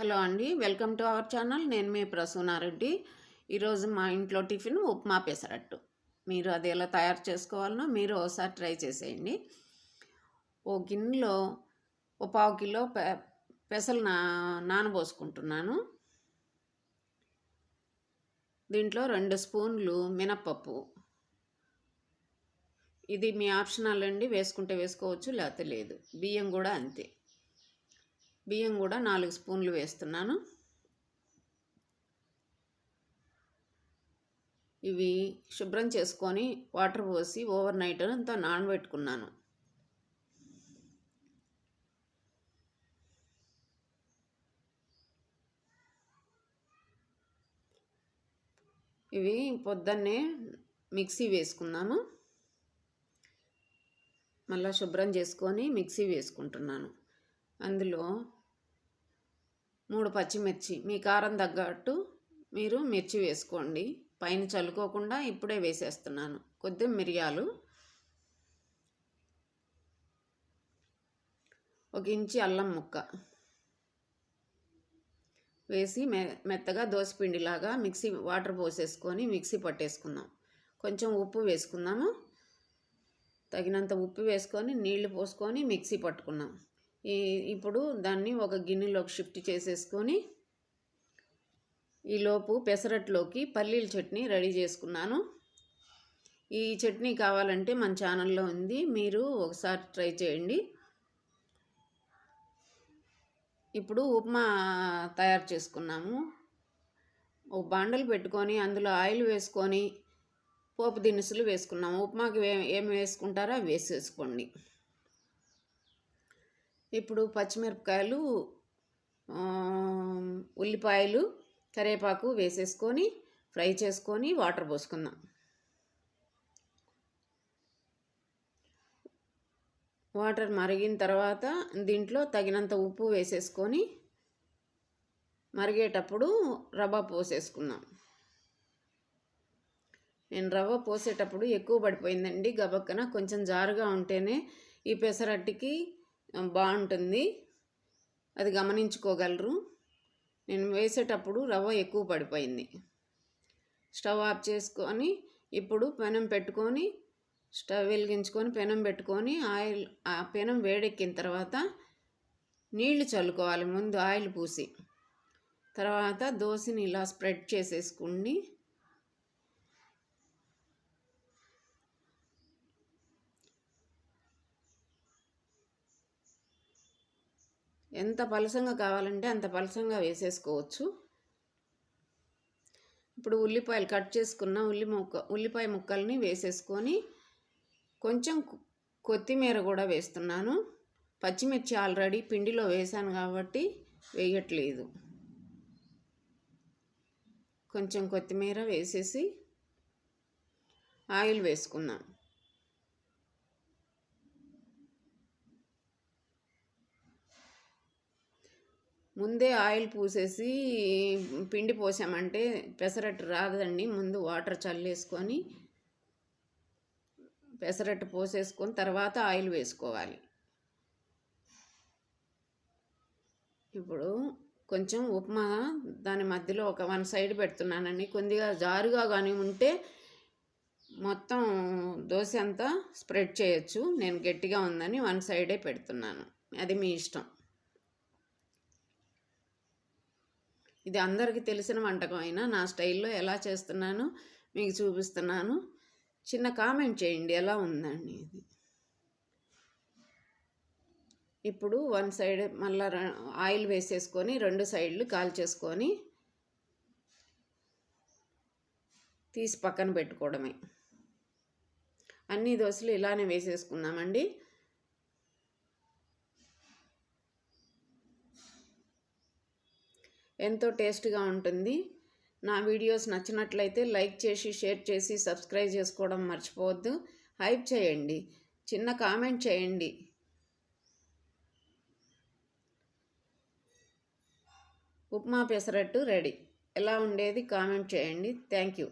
Hello అండి welcome to our channel. నేను మీ ప్రసూనారెడ్డి ఈరోజు మా ఇంట్లో టిఫిన్ ఉప్మా పెసరట్టు. మీరు అది ఎలా తయారు చేసుకోవాలనో మీరు ఒకసారి ట్రై చేసేయండి. ఓ గిన్నెలో ఓ పావు కిలో పె పెసలు నా నానబోసుకుంటున్నాను. దీంట్లో రెండు స్పూన్లు మినప్పప్పు. ఇది మీ ఆప్షనల్ అండి వేసుకుంటే వేసుకోవచ్చు లేకపోతే లేదు. బియ్యం కూడా అంతే. బియ్యం కూడా నాలుగు స్పూన్లు వేస్తున్నాను. ఇవి శుభ్రం చేసుకొని వాటర్ పోసి ఓవర్ నైట్ అంతా నానబెట్టుకున్నాను. ఇవి పొద్దున్నే మిక్సీ వేసుకున్నాను మళ్ళీ శుభ్రం చేసుకొని మిక్సీ వేసుకుంటున్నాను. అందులో మూడు పచ్చిమిర్చి మీ కారం తగ్గట్టు మీరు మిర్చి వేసుకోండి. పైన చల్లుకోకుండా ఇప్పుడే వేసేస్తున్నాను. కొద్దిగా మిరియాలు. ఒక ఇంచి అల్లం ముక్క. వేసి మె మెత్తగా దోసపిండిలాగా మిక్సీ వాటర్ పోసేసుకొని మిక్సీ పట్టేసుకుందాం. కొంచెం ఉప్పు వేసుకుందాము. తగినంత ఉప్పు వేసుకొని నీళ్ళు పోసుకొని మిక్సీ పట్టుకున్నాం ఇప్పుడు దాన్ని ఒక గిన్నెలోకి షిఫ్ట్ చేసేసుకొని ఈలోపు పెసరట్లోకి పల్లీల చట్నీ రెడీ చేసుకున్నాను. ఈ చట్నీ కావాలంటే మన ఛానల్లో ఉంది. మీరు ఒకసారి ట్రై చేయండి. ఇప్పుడు ఉప్మా తయారు చేసుకున్నాము. ఒక బాండలు పెట్టుకొని అందులో ఆయిల్ వేసుకొని పోపు దినుసులు వేసుకున్నాము. ఉప్మాకి ఏం వేసుకుంటారో అవి వేసేసుకోండి. ఇప్పుడు పచ్చిమిరపకాయలు ఉల్లిపాయలు కరివేపాకు వేసేసుకొని ఫ్రై చేసుకొని వాటర్ పోసుకుందాం. వాటర్ మరిగిన తర్వాత దీంట్లో తగినంత ఉప్పు వేసేసుకొని మరిగేటప్పుడు రవ్వ పోసేసుకుందాం. నేను రవ్వ పోసేటప్పుడు ఎక్కువ పడిపోయిందండి గబక్కన కొంచెం జారుగా ఉంటేనే ఈ పెసరట్టికి బాగుంటుంది. అది గమనించుకోగలరు. నేను వేసేటప్పుడు రవ్వ ఎక్కువ పడిపోయింది. స్టవ్ ఆఫ్ చేసుకొని ఇప్పుడు పెనం పెట్టుకొని స్టవ్ వెలిగించుకొని పెనం పెట్టుకొని ఆయిల్ ఆ పెనం వేడెక్కిన తర్వాత నీళ్ళు చల్లుకోవాలి. ముందు ఆయిల్ పూసి తర్వాత దోశని ఇలా స్ప్రెడ్ చేసేసుకుని ఎంత పలసంగా కావాలంటే అంత పలసంగా వేసేసుకోవచ్చు. ఇప్పుడు ఉల్లిపాయలు కట్ చేసుకున్న ఉల్లి ముక్క ఉల్లిపాయ ముక్కల్ని వేసేసుకొని కొంచెం కొత్తిమీర కూడా వేస్తున్నాను. పచ్చిమిర్చి ఆల్రెడీ పిండిలో వేసాను కాబట్టి వేయట్లేదు. కొంచెం కొత్తిమీర వేసేసి ఆయిల్ వేసుకుందాం. ముందే ఆయిల్ పూసేసి పిండి పోసామంటే పెసరట్టు రాదండి. ముందు వాటర్ చల్లేసుకొని పెసరట్టు పోసేసుకొని తర్వాత ఆయిల్ వేసుకోవాలి. ఇప్పుడు కొంచెం ఉప్మా దాని మధ్యలో ఒక వన్ సైడ్ పెడుతున్నానండి. కొద్దిగా జారుగా కానీ ఉంటే మొత్తం దోశ అంతా స్ప్రెడ్ చేయొచ్చు. నేను గట్టిగా ఉందని వన్ సైడే పెడుతున్నాను. అది మీ ఇష్టం. ఇది అందరికీ తెలిసిన వంటకం అయినా నా స్టైల్లో ఎలా చేస్తున్నానో మీకు చూపిస్తున్నాను. చిన్న కామెంట్ చేయండి ఎలా ఉందండి ఇది? ఇప్పుడు వన్ సైడ్ మళ్ళీ ఆయిల్ వేసేసుకొని రెండు సైడ్లు కాల్చేసుకొని తీసి పక్కన పెట్టుకోవడమే. అన్ని దోశలు ఇలానే వేసేసుకున్నామండి ఎంతో టేస్ట్గా ఉంటుంది. నా వీడియోస్ నచ్చినట్లయితే లైక్ చేసి షేర్ చేసి సబ్స్క్రైబ్ చేసుకోవడం మర్చిపోవద్దు. హైప్ చేయండి. చిన్న కామెంట్ చేయండి. ఉప్మా పెసరట్టు రెడీ. ఎలా ఉండేది కామెంట్ చేయండి. Thank you.